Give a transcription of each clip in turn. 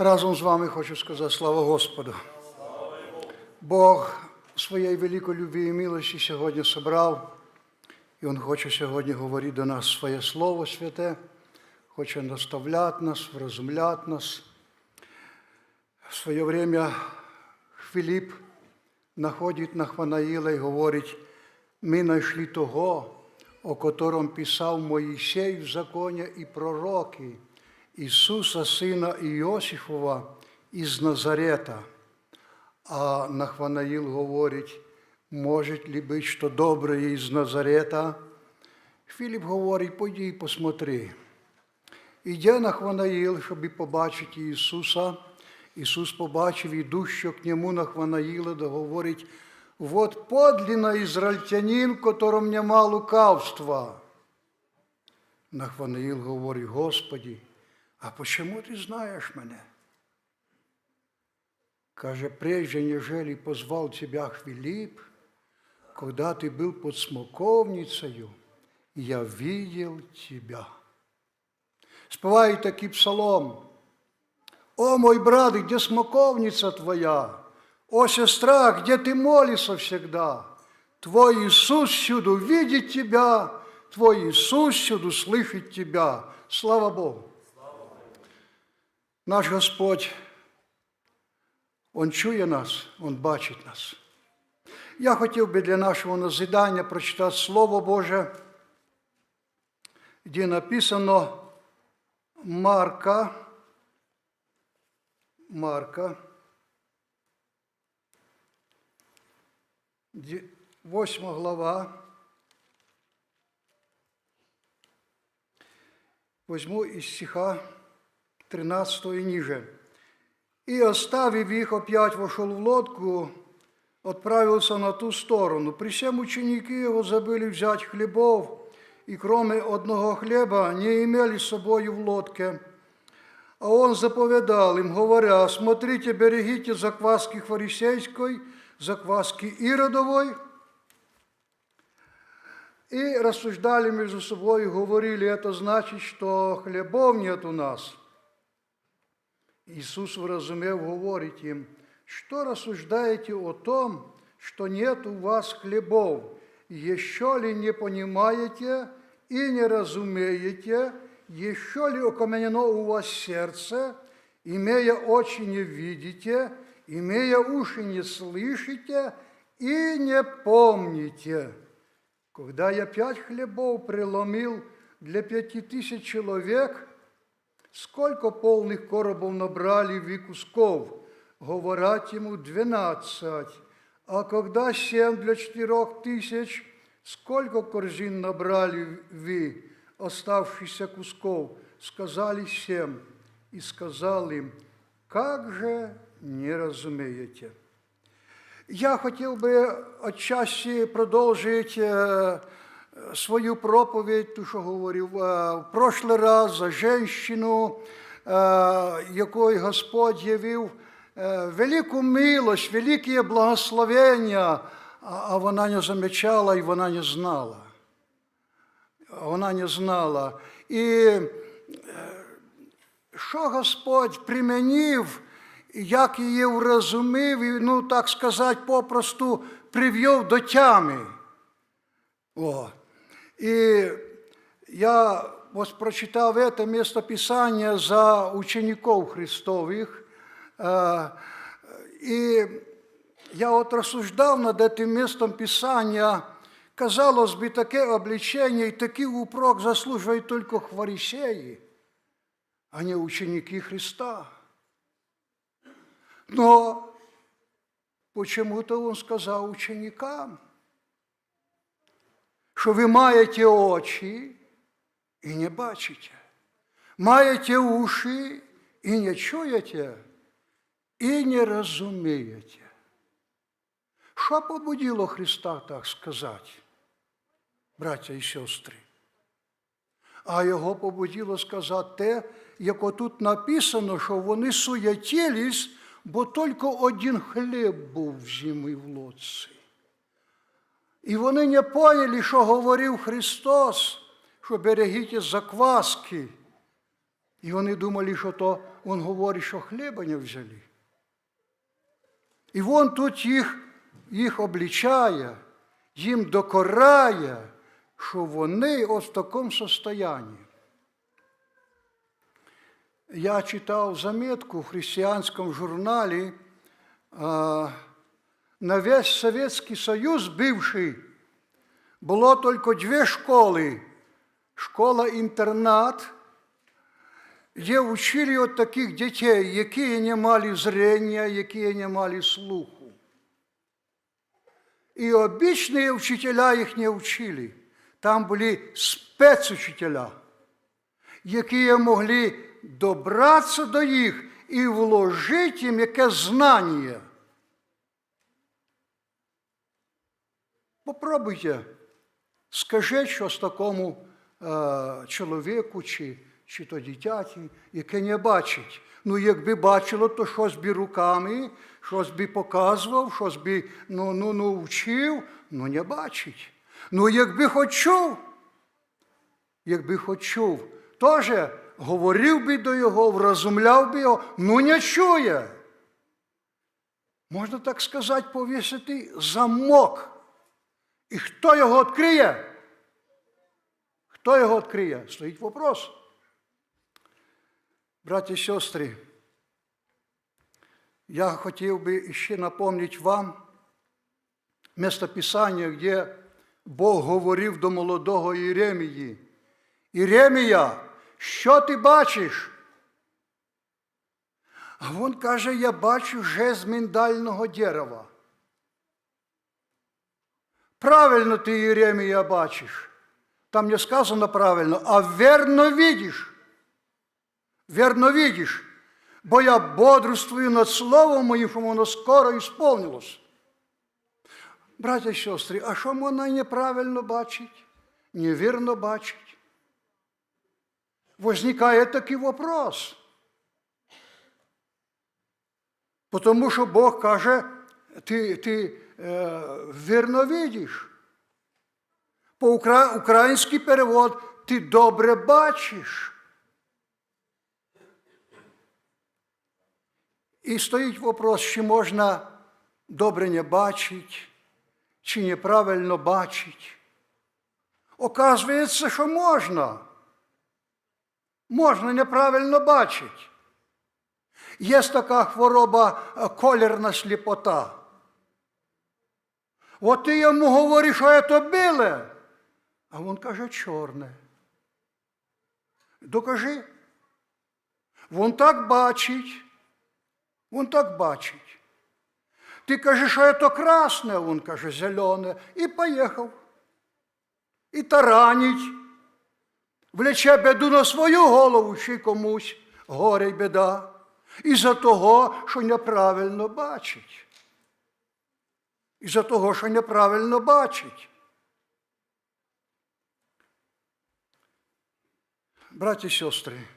Разом з вами хочу сказати слава Господу. Бог своєї великої любві і милості сьогодні собрав, і Він хоче сьогодні говорити до нас своє Слово святе, хоче наставляти нас, вразумляти нас. В своє время Філіп находить Нахванаїла і говорить, ми знайшли того, о котором писав Моїсей в законі і пророки, Ісуса, Сина Іосифова із Назарета. А Нахванаїл говорить, може ли бути, що добре із Назарета? Філіп говорить, пойди і посмотри. Іде Нахванаїл, щоб побачити Ісуса. Ісус побачив, ідущого к нему Нахванаїла, да говорить, вот подлинно израильтянин, в котором нема лукавства. Нахванаїл говорить, Господи, а почему ти знаєш мене? Каже, прежде нежели позвал тебя Филипп, когда ты был под смоковницею, я видел тебя. Співає такий псалом. О, мой брат, где смоковница твоя? О, сестра, где ты молишься всегда? Твой Иисус всюду видит тебя, Твой Иисус всюду слышит тебя. Слава Богу. Наш Господь, Он чує нас, Он бачить нас. Я хотів би для нашого назидання прочитати Слово Боже, де написано Марка, Марка, 8 глава, возьму из стиха 13 и ниже. И, оставив их, опять вошел в лодку, отправился на ту сторону. При всем ученики его забыли взять хлебов, и кроме одного хлеба не имели с собою в лодке. А он заповедал им, говоря, смотрите, берегите закваски фарисейской, закваски Иродовой. И рассуждали между собой, говорили, это значит, что хлебов нет у нас. Ісус вразумев, говорить їм, що рассуждаете о том, что нет у вас хлебов, еще ли не понимаете и не разумеете, еще ли окаменено у вас сердце, имея очи не видите, имея уши не слышите и не помните. Когда я пять хлебов преломил для пяти тысяч человек, сколько полных коробов набрали вы кусков? Говорят ему двенадцать. А когда семь для четырех тысяч, сколько корзин набрали вы оставшихся кусков? Сказали семь. И сказал им, как же не разумеете? Я хотів би отчасті продовжити е, свою проповідь, ту, що говорив е, в прошлий раз за жінку, е, якої Господь явив е, велику милость, велике благословення, а вона не замічала і вона не знала. Вона не знала. І що Господь примінив, як її врозумів, і, ну, так сказати, попросту привів до тями. О. І я ось прочитав це місце Писання за учеників Христових. Е, І я от розсуждав над цим містом Писання, казалось би, таке обличення і такий упрок заслужують тільки фарисеї, а не ученики Христа. Но почему-то он сказав ученикам, що ви маєте очі і не бачите, маєте уші і не чуєте, і не розумієте. Що побудило Христа так сказати, браття і сестри? А його побудило сказати те, як тут написано, що вони суєтілись, бо тільки один хліб був в зимі в лодці. І вони не поняли, що говорив Христос, що берегіть закваски. І вони думали, що то він говорить, що хліба не взяли. І він тут їх, їх облічає, їм докорає, що вони ось в такому состоянні. Я читав заметку в християнському журналі на весь Совєтський Союз бивший було тільки дві школи. Школа-інтернат, де вчили от таких дітей, які не мали зрення, які не мали слуху. І обичні вчителя їх не вчили. Там були спецучителя, які могли добратися до їх і вложити їм яке знання. Попробуйте, скажіть щось такому е, чоловіку чи, чи то дитяті, яке не бачить. Ну, якби бачило, то щось би руками, щось би показував, щось би ну, ну, ну, вчив, ну не бачить. Ну, якби хоч якби хоч чув, теж говорив би до його, вразумляв би його, ну не чує. Можна так сказати, повісити замок. І хто його відкриє? Хто його відкриє? Стоїть вопрос. Браті і сестри, я хотів би ще напомнити вам местописання, де Бог говорив до молодого Єремії. Єремія, що ти бачиш? А він каже, я бачу жест миндального дерева. Правильно ти, Єремія, бачиш. Там не сказано правильно, а верно видиш. Верно видиш. Бо я бодрствую над словом моїм, що воно скоро ісполнилось. Браття і сестри, а що вона неправильно бачить? Невірно бачить? Возникає такий вопрос. Тому що Бог каже, ти, ти е, вірно видиш. По український перевод ти добре бачиш. І стоїть вопрос, чи можна добре не бачити, чи неправильно бачить. Оказується, що можна. Можна неправильно бачити. Є така хвороба е, колірна сліпота. От ти йому говориш, що це біле, а він каже чорне. Докажи. Він так бачить, він так бачить. Ти кажеш, що це красне, а він каже зелене, і поїхав. І таранить, влече беду на свою голову чи комусь горе й біда. Із-за того, що неправильно бачить. Із-за того, що неправильно бачить. Браті і сестри,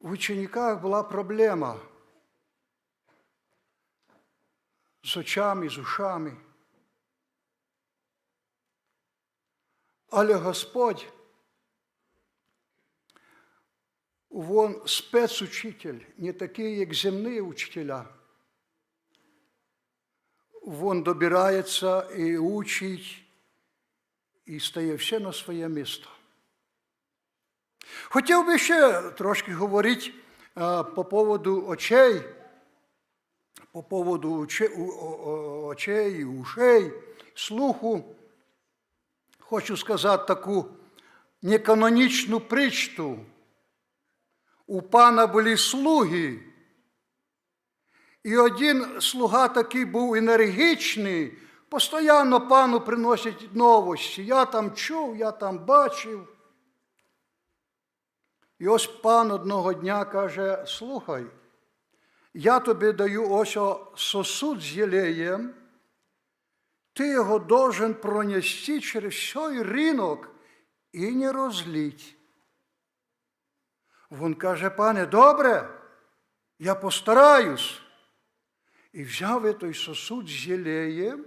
в учениках була проблема з очами, з ушами. Але Господь, Вон спецучитель, не такий, як земні учителя. Він добирається і учить, і стає все на своє місто. Хотів би ще трошки говорити по поводу очей, по поводу очей, ушей, слуху. Хочу сказати таку неканонічну притчу. У пана були слуги. І один слуга такий був енергічний, постійно пану приносять новості. Я там чув, я там бачив. І ось пан одного дня каже: слухай, я тобі даю ось сосуд з єлеєм, ти його должен пронести через всій ринок і не розліть. Він каже, пане, добре, я постараюсь. І взяв той сосуд з єлеєм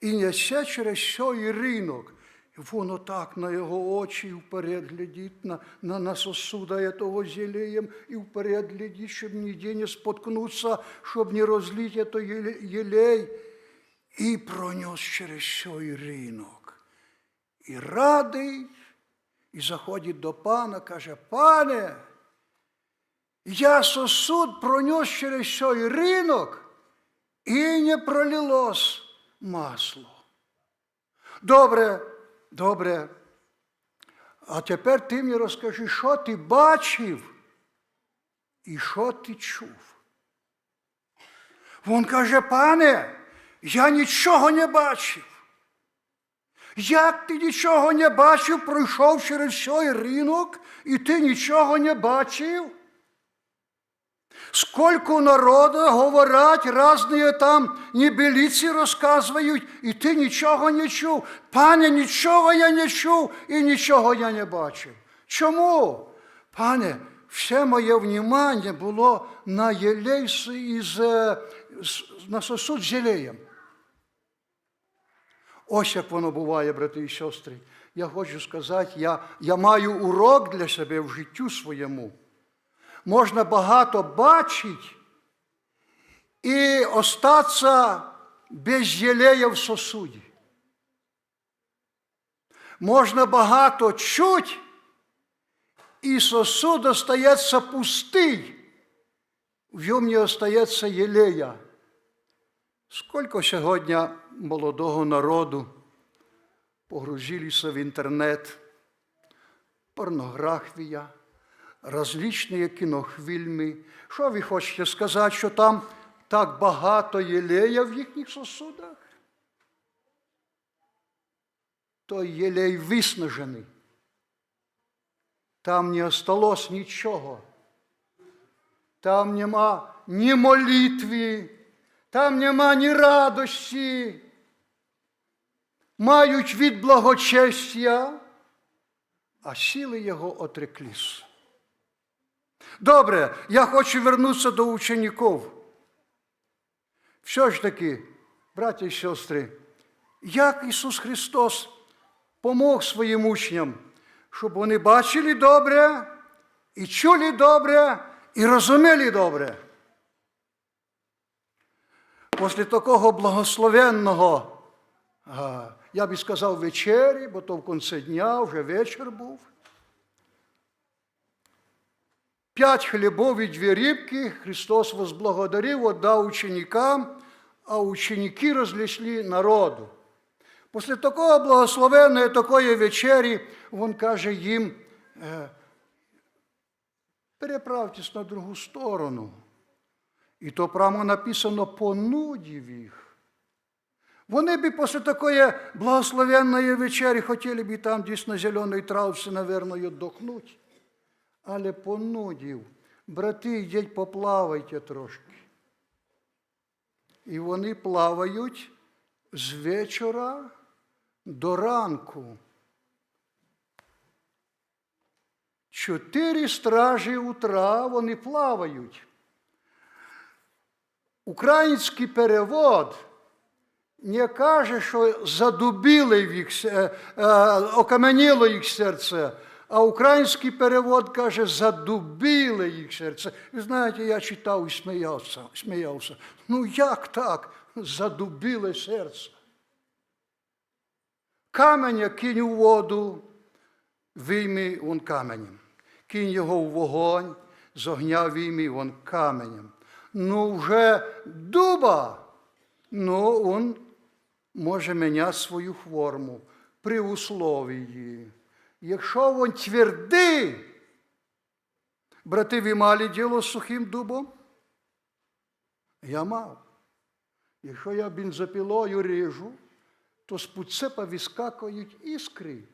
і несе через сей ринок. І воно так на його очі вперед глядить, на, на, на сосуда этого зелеем, і вперед глядить, щоб ніде не споткнуться, щоб не розлить это еле- елей. І пронес через сей ринок. І радий, і заходить до пана, каже, пане, я сосуд пронес через сей ринок, і не пролилось масло. Добре, добре. А тепер ти мені розкажи, що ти бачив і що ти чув. Він каже, пане, я нічого не бачив. Як ти нічого не бачив, пройшов через цей ринок, і ти нічого не бачив? Сколько народу говорять, різні там небелиці розказують, і ти нічого не чув. Пане, нічого я не чув і нічого я не бачив. Чому? Пане, все моє внимання було на єлей з- із, е, на сосуд з єлеєм. Ось як воно буває, брати і сестри. Я хочу сказати, я, я маю урок для себе в життю своєму. Можна багато бачити і остатися без єлея в сосуді. Можна багато чуть, і сосуд остається пустий, в ньому не остається єлея. Сколько сьогодні молодого народу погрузилися в інтернет, порнографія, различні кінофільми. Що ви хочете сказати, що там так багато єлея в їхніх сосудах? Той єлей виснажений. Там не осталось нічого. Там нема ні молитви, там нема ні радості. Мають від благочестя, а сили його отреклись. Добре, я хочу вернутися до учеників. Все ж таки, браті і сестри, як Ісус Христос помог своїм учням, щоб вони бачили добре, і чули добре, і розуміли добре. Після такого благословенного, я би сказав, вечері, бо то в кінці дня вже вечір був. П'ять хлібов і дві рибки Христос возблагодарив, отдав ученикам, а ученики розлішли народу. Після такого благословенної такої вечері, він каже їм, е, переправтесь на другу сторону. І то прямо написано понудів їх. Вони б після такої благословенної вечері хотіли б там десь на зеленій травці, наверное, віддохнути. Але понудів, брати, йдіть поплавайте трошки. І вони плавають з вечора до ранку. Чотири стражі утра вони плавають. Український перевод не каже, що задубило їх, се- е, окаменіло їх серце, а український перевод каже, задубило їх серце. Ви знаєте, я читав і сміявся. сміявся. Ну як так? Задубило серце. Каменя кинь у воду, вийми он каменем. Кинь його в вогонь, з огня вийми он каменем. Ну вже дуба, ну он може міняти свою форму при условії. Якщо він твердий, брати, ви мали діло з сухим дубом? Я мав. Якщо я бензопилою ріжу, то з пуцепа вискакують іскри.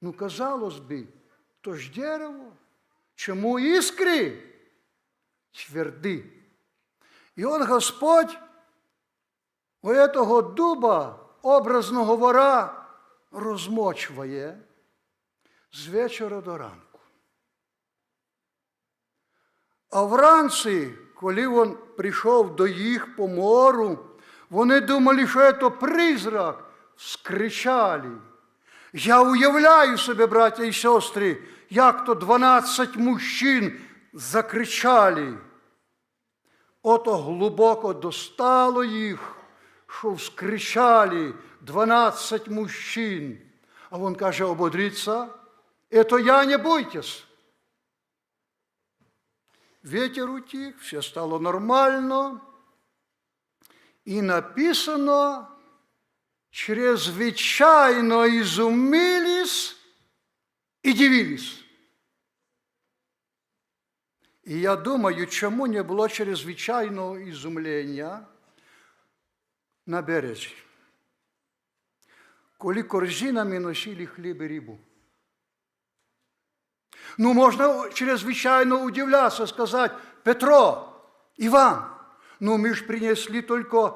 Ну, казалось би, то ж дерево. Чому іскри? Тверди. І от Господь у этого дуба, образно говоря, розмочує з вечора до ранку. А вранці, коли він прийшов до їх по мору, вони думали, що це призрак, скричали. Я уявляю себе, браття і сестри, як то 12 мужчин закричали. Ото глибоко достало їх, що вскричали 12 мужчин. А він каже, ободріться, это я, не бойтесь. Ветер утих, все стало нормально. І написано, чрезвычайно изумились и дивились. І я думаю, чому не було чрезвичайного ізумлення на березі, коли корзинами носили хліб і рибу. Ну, можна чрезвичайно удивляться, сказати, Петро, Іван, ну ми ж принесли тільки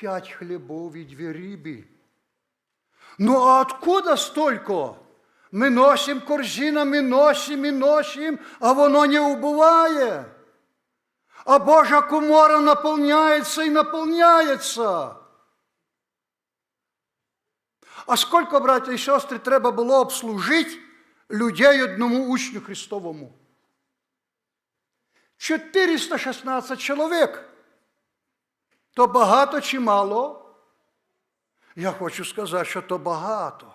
пять хлебов и две рыбы. Ну а откуда столько? Ми носим корзинами, носим і носим, а воно не убуває. А Божа комора наповняється і наповняється. А скільки, браття і сестри, треба було обслужити людей одному учню Христовому? 416 чоловік. То багато чи мало? Я хочу сказати, що то багато.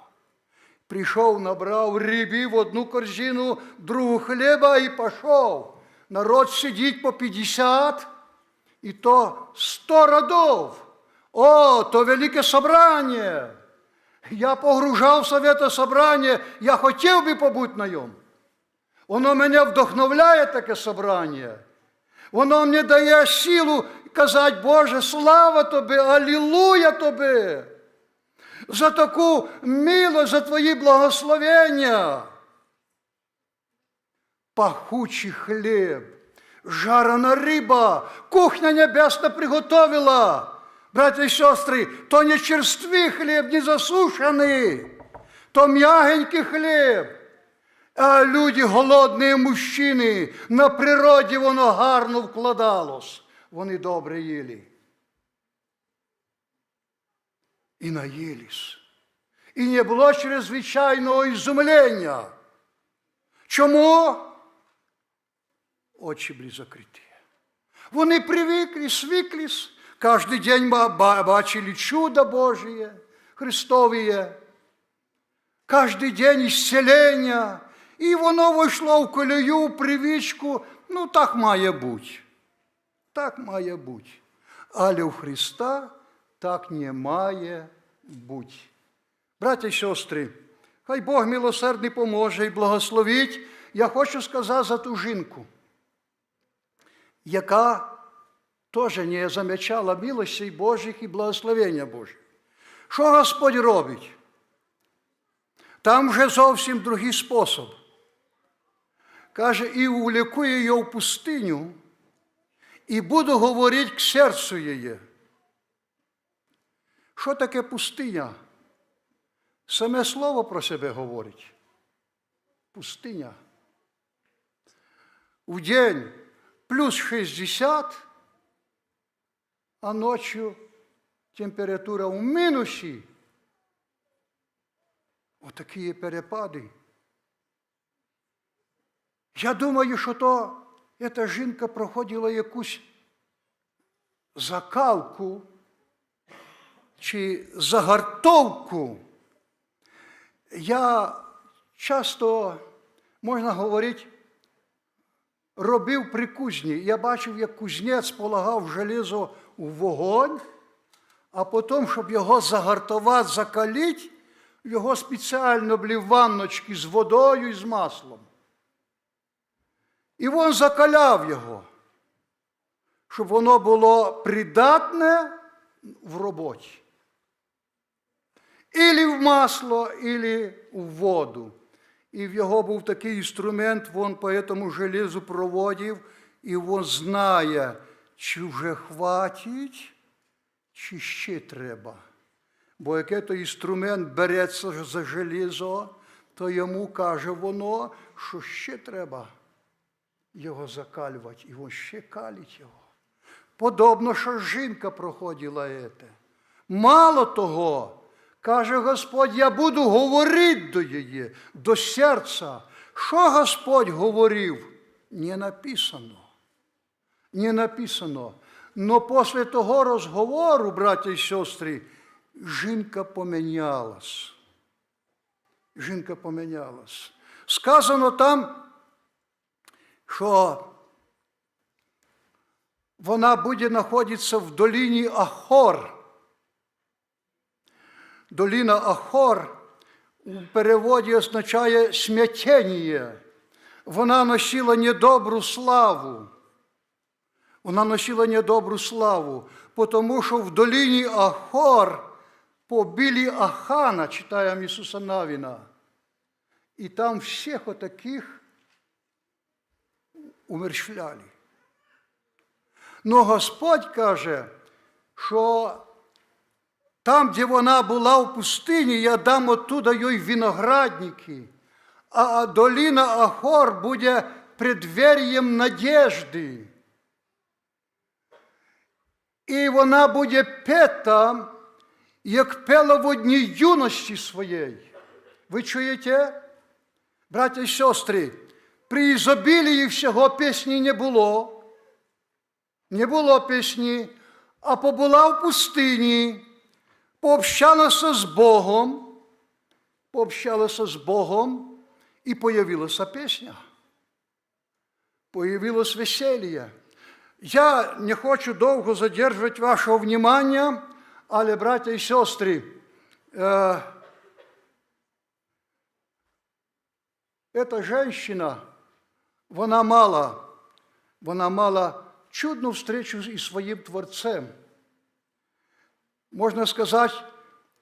Прийшов, набрав рибі в одну корзину, другу хліба і пішов. Народ сидить по 50, і то 100 родов. О, то велике собрання. Я погружався в це собрання, я хотів би побути на ньому. Воно мене вдохновляє таке собрання. Воно мені дає силу казати, Боже, слава Тобі, алілуя Тобі, за таку милость, за Твої благословення. Пахучий хліб, жарена риба, кухня небесна приготовила. Браті і сестри, то не черствий хліб, не засушений, то м'ягенький хліб. А люди, голодні мужчини, на природі воно гарно вкладалось. Вони добре їли. І наїлись. І не було чрезвичайного ізумлення. Чому? Очі були закриті. Вони привикли, свиклись, кожен день ба- ба- бачили чудо Божие, Христовіє. Кожен день ісцелення. І воно вийшло в колію, в привичку. Ну, так має бути. Так має бути. Але у Христа так не має бути. Браття і сестри, хай Бог милосердний поможе і благословить. Я хочу сказати за ту жінку, яка теж не замічала милостей Божих і благословення Божих. Що Господь робить? Там вже зовсім другий спосіб. Каже, і увлеку її в пустиню, і буду говорити к серцю її. Що таке пустиня? Саме слово про себе говорить. Пустиня. В день плюс 60, а ночью температура у мінусі. Отакі перепади. Я думаю, що то ця жінка проходила якусь закалку чи загартовку. Я часто, можна говорити, робив при кузні. Я бачив, як кузнець полагав железо у вогонь, а потім, щоб його загартувати, закалити, його спеціально були ванночки з водою і з маслом. І він закаляв його, щоб воно було придатне в роботі. Ілі в масло, ілі в воду. І в його був такий інструмент, він по цьому железу проводив, і він знає, чи вже хватить, чи ще треба. Бо яке то інструмент береться за железо, то йому каже воно, що ще треба його закалювати, і він ще калить його. Подобно, що жінка проходила це. Мало того, Каже Господь, я буду говорити до її, до серця. Що Господь говорив? Не написано. Не написано. Но після того розговору, браття і сестри, жінка помінялась. Жінка помінялась. Сказано там, що вона буде знаходитися в долині Ахор. Долина Ахор у переводі означає смятення. Вона носила недобру славу. Вона носила недобру славу, тому що в долині Ахор побили Ахана, читаємо Ісуса Навіна. І там всіх отаких умерщвляли. Но Господь каже, що там, де вона була в пустині, я дам оттуда їй виноградники, а долина Ахор буде преддверієм надежди. І вона буде пета, як пела в одній юності своєї. Ви чуєте? Браття і сестри, при ізобілії всього пісні не було. Не було пісні, а побула в пустині, пообщалася з Богом, пообщалася з Богом і появилася пісня. Появилось веселье. Я не хочу довго задержувати вашого внимання, але, браття і сестри, е, эта женщина, вона мала, вона мала чудну встречу із своїм Творцем. Можна сказати,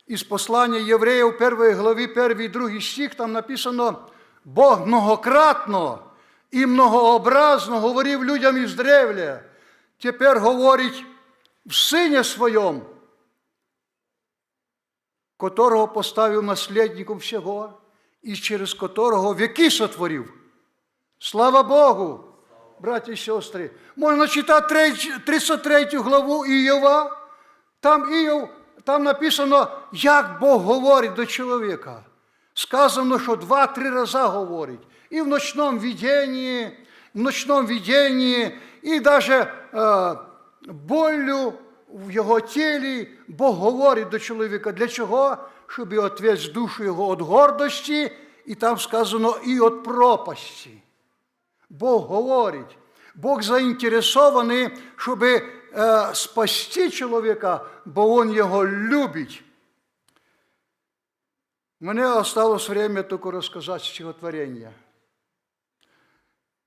із послання євреїв 1 главі 1 і 2 стих, там написано, Бог многократно і многообразно говорив людям із древля, тепер говорить в Сині Своєму, которого поставив наслідником всього, і через которого віки сотворив. Слава Богу, браті і сестри. Можна читати 33 главу Іова. Там Іов, там написано, як Бог говорить до чоловіка. Сказано, що два-три рази говорить. І в ночному виденні, в ночному виденні, і навіть е, болю в його тілі Бог говорить до чоловіка. Для чого? Щоб відвести душу його від гордості, і там сказано і від пропасті. Бог говорить. Бог заінтересований, щоб е, спасти чоловіка, бо Він його любить. Мене осталось время тільки розказати стихотворення.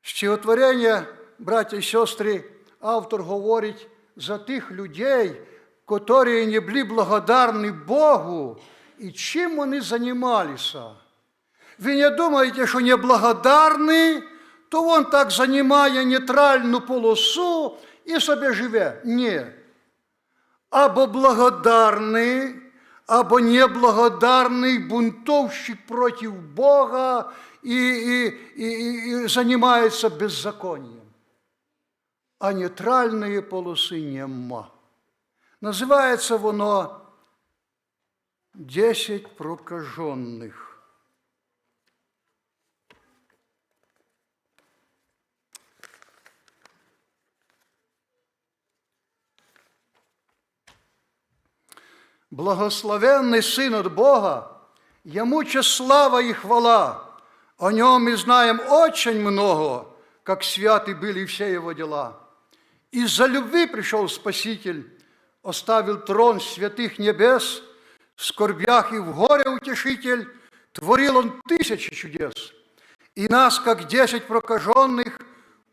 Стихотворення, браття і сестри, автор говорить за тих людей, які не були благодарні Богу, і чим вони займалися. Ви не думаєте, що неблагодарний, то він так займає нейтральну полосу і собі живе. Ні. Або благодарний, або неблагодарний бунтовщик проти Бога і, і, і, і займається беззаконием А нейтральної полоси нема. Називається воно «Десять прокажених». Благословенный Сын от Бога, Ему честь слава и хвала. О Нем мы знаем очень много, как святы были все Его дела. Из-за любви пришел Спаситель, оставил трон святых небес, в скорбях и в горе утешитель, творил Он тысячи чудес. И нас, как десять прокаженных,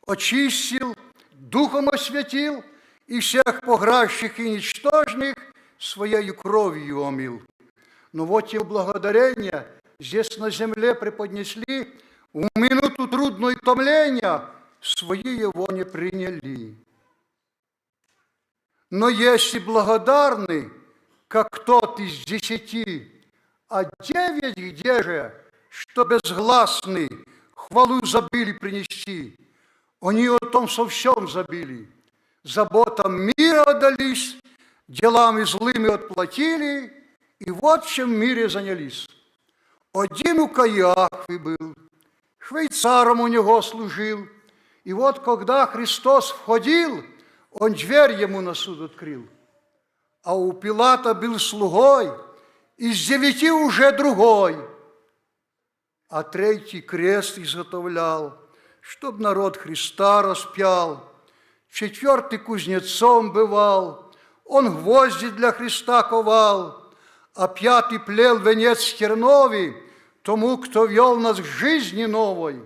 очистил, духом осветил, и всех погращих и ничтожных своею кровью омил. Но вот и благодарение здесь на земле преподнесли, в минуту трудной томления свои его не приняли. Но если благодарны, как тот из десяти, а девять где же, что безгласны, хвалу забыли принести, они о том со всем забили, заботам мира отдались, делами злыми отплатили И вот чем мире занялись. Один у Каиафы был, швейцаром у него служил. И вот когда Христос входил, он дверь ему на суд открыл. А у Пилата был слугой, из девяти уже другой. А третий крест изготовлял, чтоб народ Христа распял. Четвертый кузнецом бывал, он гвозди для Христа ковал, а пятый плел венец терновий тому, кто вел нас к жизни новой.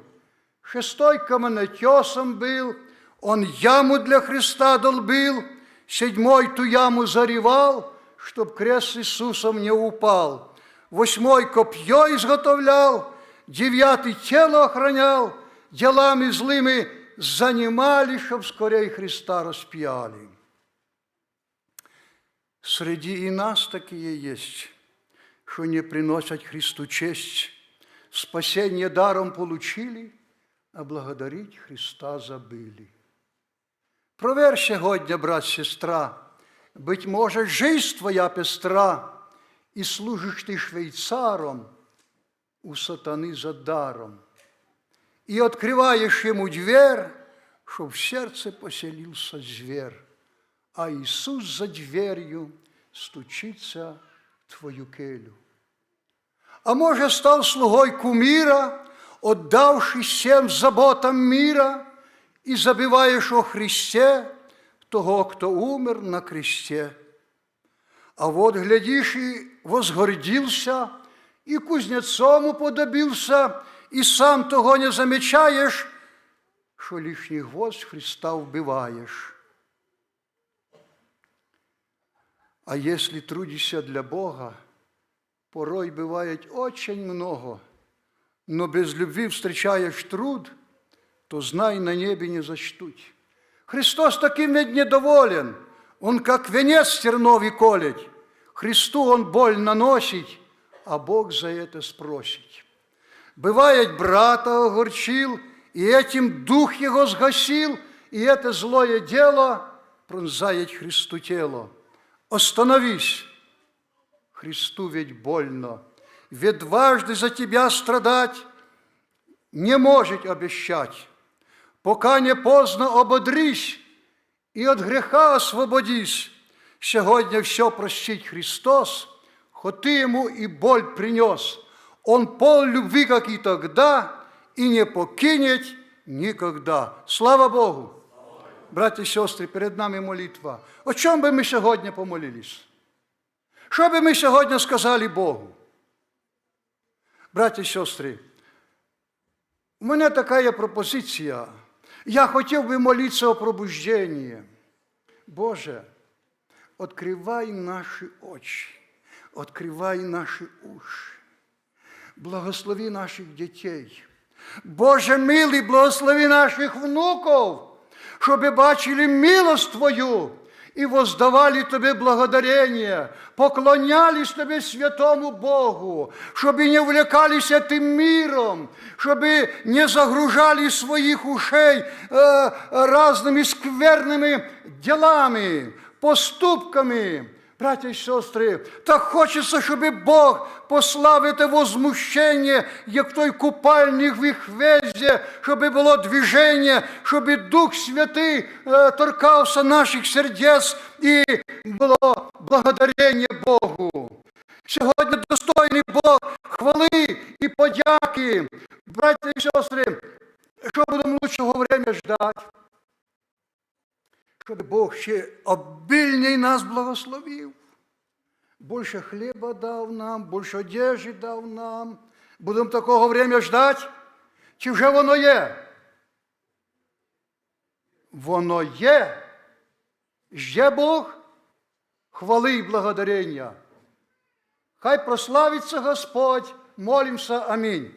Шестой каменотесом был, он яму для Христа долбил, седьмой ту яму заревал, чтоб крест с Иисусом не упал. Восьмой копье изготовлял, девятый тело охранял, делами злыми занимали, чтоб скорей Христа распяли. Среди и нас такие есть, что не приносят Христу честь, спасение даром получили, а благодарить Христа забили. Провер сьогодні, брат, сестра, быть може, жизнь твоя пестра, і служиш ти швейцаром у сатани за даром. И открываешь ему дверь, чтоб в сердце поселился зверь, а Иисус за дверью стучится в твою келю. А може, став слугой кумира, отдавши всем заботам мира, и забиваешь о Христе того, кто умер на кресте. А вот, глядишь, и возгордился, и кузнецом уподобился, и сам того не замечаешь, что лишний гвоздь Христа вбиваешь. А если трудишься для Бога, порой бывает очень много, но без любви встречаешь труд, то знай, на небе не зачтуть. Христос таким ведь недоволен, Он как венец терновий колет, Христу Он боль наносит, а Бог за это спросить. Бывает, брата огорчил, и этим дух его сгасил, и это злое дело пронзает Христу тело. Остановись, Христу ведь больно, ведь дважды за тебя страдать не может обещать. Пока не поздно ободрись и от греха освободись. Сегодня все простить Христос, хоть ты и боль принес. Он пол любви, как и тогда, и не покинет никогда. Слава Богу! Браті і сестри, перед нами молитва. О чому би ми сьогодні помолились? Що би ми сьогодні сказали Богу? Браті і сестри, у мене така є пропозиція. Я хотів би молитися о пробужденні. Боже, відкривай наші очі, відкривай наші уші, благослови наших дітей. Боже милий, благослови наших внуків, щоб бачили милость Твою и воздавали Тебе благодарение, поклонялись Тебе святому Богу, чтобы не увлекались этим миром, чтобы не загружали своих ушей э, разными скверными делами, поступками. Братья и сестры, так хочеться, щоб Бог послав це возмущення, як той купальник в їх везде, щоб було движення, щоб Дух Святий е, торкався наших сердець і було благодарення Богу. Сьогодні достойний Бог хвали і подяки. Братья і сестри, що будемо лучшого время ждати? Щоб Бог ще обильний нас благословив. Більше хліба дав нам, більше одежі дав нам. Будемо такого время ждати? Чи вже воно є? Воно є. Жде Бог, хвали і благодарення. Хай прославиться Господь, молимся. Амінь.